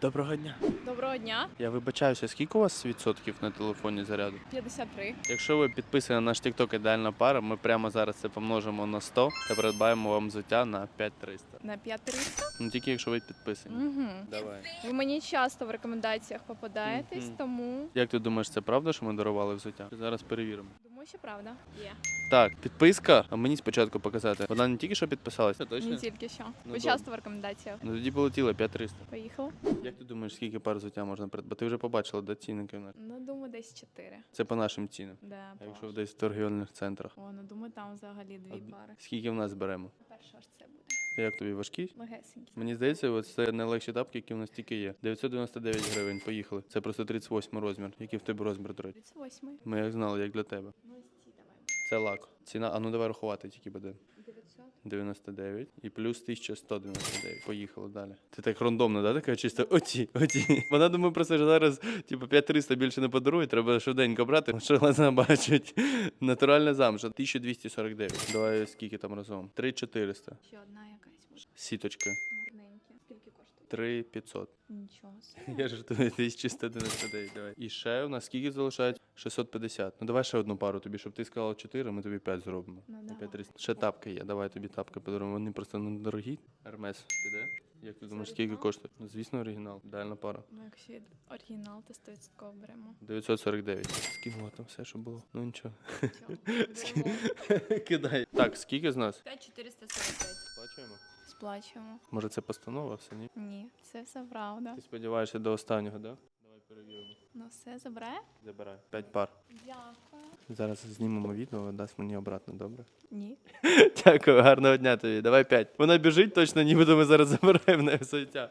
Доброго дня. Доброго дня. Я вибачаюся, скільки у вас відсотків на телефоні заряду? 53. Якщо ви підписані на наш TikTok ідеальна пара, ми прямо зараз це помножимо на 100 та придбаємо вам взуття на 5300. На 5300. Ну тільки якщо ви підписані. Угу. Давай. Ви мені часто в рекомендаціях попадаєтесь, Мгм. тому Як ти думаєш, це правда, що ми дарували взуття? Зараз перевіримо. Що правда. Є. Так, підписка. А мені спочатку показати. Вона не тільки що підписалася, Не точно? тільки що. Ну, Ви в рекомендаціях. Ну тоді полетіло 5300. Поїхали. Як ти думаєш, скільки пар взуття можна придбати? Ти вже побачила, де цінники в нас? Ну, думаю, десь 4. Це по нашим цінам. Да, А якщо десь в торгівельних центрах. О, ну думаю, там взагалі дві Од- пари. Скільки в нас беремо? Перша ж це буде. Як тобі важкі? Легесенькі. Мені здається, це найлегші тапки, які в нас тільки є. 999 гривень, поїхали. Це просто 38 розмір. Який в тебе розмір, до речі? 38. Ми як знали, як для тебе. Ну, ось ці давай. Це лак. Ціна, а ну давай рахувати, тільки буде. 99 і плюс 1199. Поїхали далі. Ти так рандомно, да? Така чисто оті, оті. Вона думає просто, що зараз типу 5300 більше не подарує, треба швиденько брати, що глаза бачать. Натуральна замша. 1249. Давай скільки там разом? 3400. Ще одна якась може. Сіточка. Гарненькі. Скільки 3500. Нічого собі. Я жартую, 1199, давай. І ще у нас скільки залишається? 650. Ну давай ще одну пару тобі, щоб ти сказала 4, ми тобі 5 зробимо. Ну, давай. 5 Ще тапки є, давай тобі тапки подаруємо. Вони просто недорогі. Ермес піде? Як ти думаєш, скільки оригінал? коштує? Ну, звісно, оригінал. Ідеальна пара. Ну, якщо є оригінал, то 100% беремо. 949. Скинула там все, що було. Ну нічого. Чого? Кидай. Так, скільки з нас? 5445. Сплачуємо. Сплачуємо. Може це постанова, все ні? Ні, це все правда. Ти сподіваєшся до останнього, так? Да? Перевіримо. Ну все забирає? Забираю. П'ять пар. Дякую. Зараз знімемо відео, дасть мені обратно, добре? Ні. Дякую, гарного дня тобі. Давай п'ять. Вона біжить точно, нібито ми зараз забираємо на взуття.